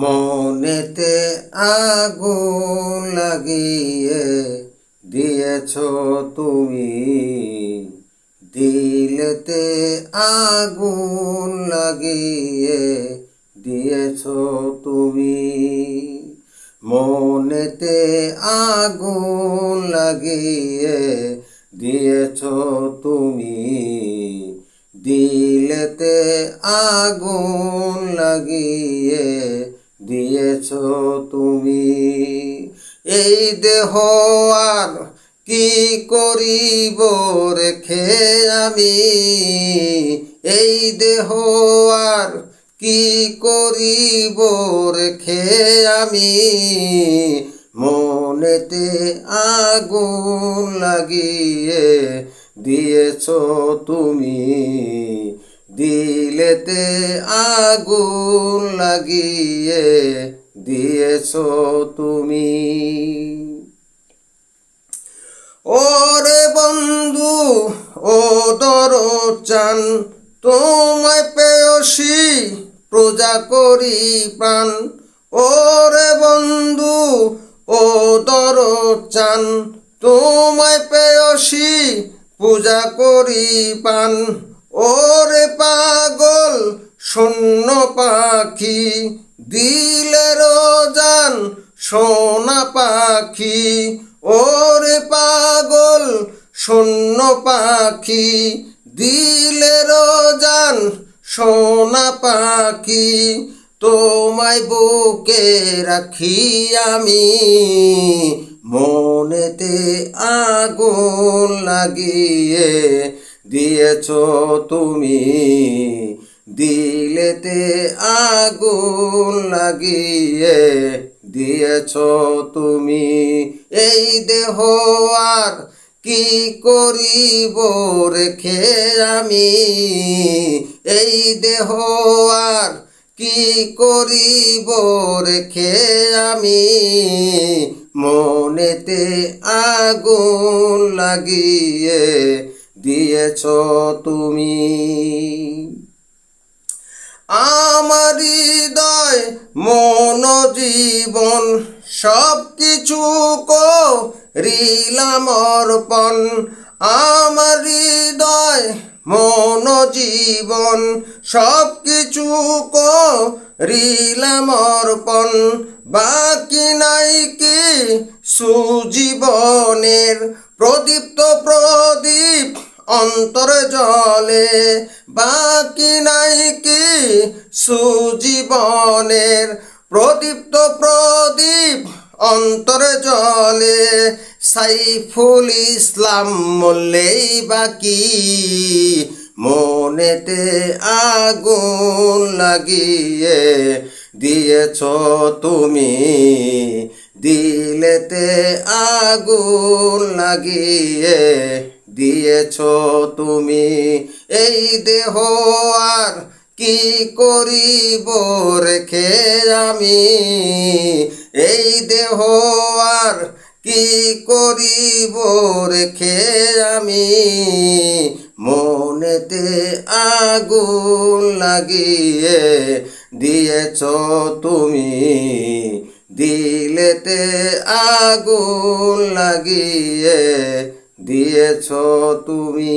মনেতে আগুন লাগিয়ে দিয়েছ তুমি। দিলেতে আগুন লাগিয়ে দিয়েছ তুমি। মনেতে আগুন লাগিয়ে দিয়েছ তুমি। দিলেতে আগুন লাগিয়ে দিয়েছ তুমি। এই দেহ আর কি করিব রেখে আমি? এই দেহ আর কি করিব রেখে আমি? মনেতে আগুন লাগিয়ে দিয়েছ তুমি। দিলেতে আগুন লাগিয়ে দিয়েছ তুমি। ওরে বন্ধু, ও দরচান তোমায় পেয়সী প্রজা করি প্রাণ। ওরে বন্ধু, ও দরচান তোমায় পেয়সী পূজা করি পান ওরে পাগল শূন্য পাখি দিলের জান সোনা পাখি। ওরে পাগল, শূন্য পাখি দিলের জান সোনা পাখি। তোমায় বুকে রাখি আমি, মনেতে আগুন লাগিয়ে দিয়েছ তুমি। দিলেতে আগুন লাগিয়ে দিয়েছ তুমি। এই দেহ আর কি করিব রেখে আমি? এই দেহ আর কি করিব রেখে আমি? মনেতে আগুন লাগিয়ে দিয়েছ তুমি। আমার হৃদয় মন জীবন সব কিছু করিলাম অর্পণ। আমার হৃদয় মন জীবন সব কিছু করিলাম অর্পণ। বাকি নাই কি সুজীবনের, প্রদীপ্ত প্রদীপ অন্তর জলে, বাকি নাই কি সুজীবনের? প্রদীপ্ত প্রদীপ অন্তর জলে, সাইফুল ইসলাম মল্লেই বাকি মনেতে আগুন লাগিয়ে দিয়েছ তুমি, দিলেতে আগুন লাগিয়ে দিয়েছ তুমি। এই দেহ আর কি করিব রেখে আমি? এই দেহ আর কি করিব রেখে আমি? মনেতে আগুন লাগিয়ে দিয়েছ তুমি। দিলেতে আগুন লাগিয়ে দিয়েছ তুমি।